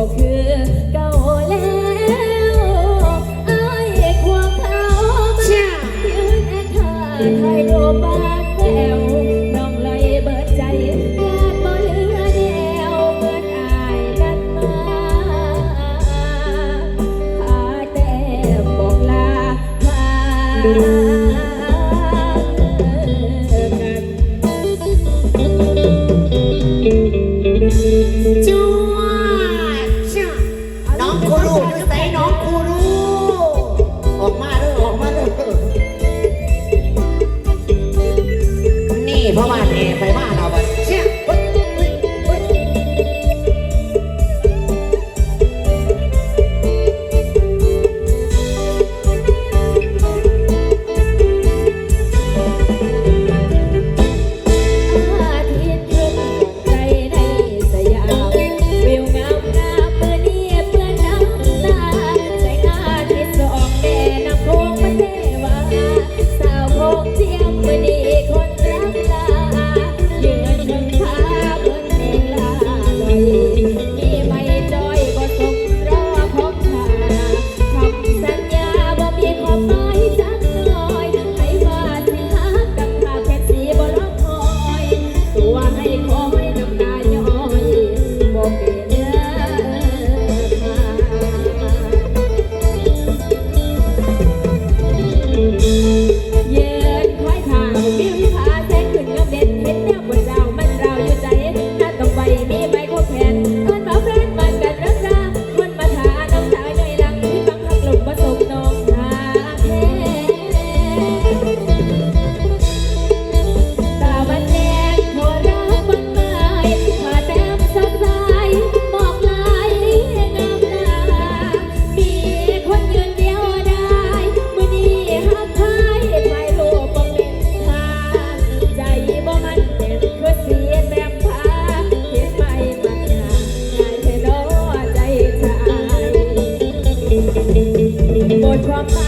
บ่คือเก่าแล้วอายควงเขามายืนแอคท่าไทยโดบากแววน้องไหลเบิดใจญาติบ่เหลือแนวเบิดอายกันมาหาแต่บอกลาลา เพราะว่าเนไปมาเอาไป from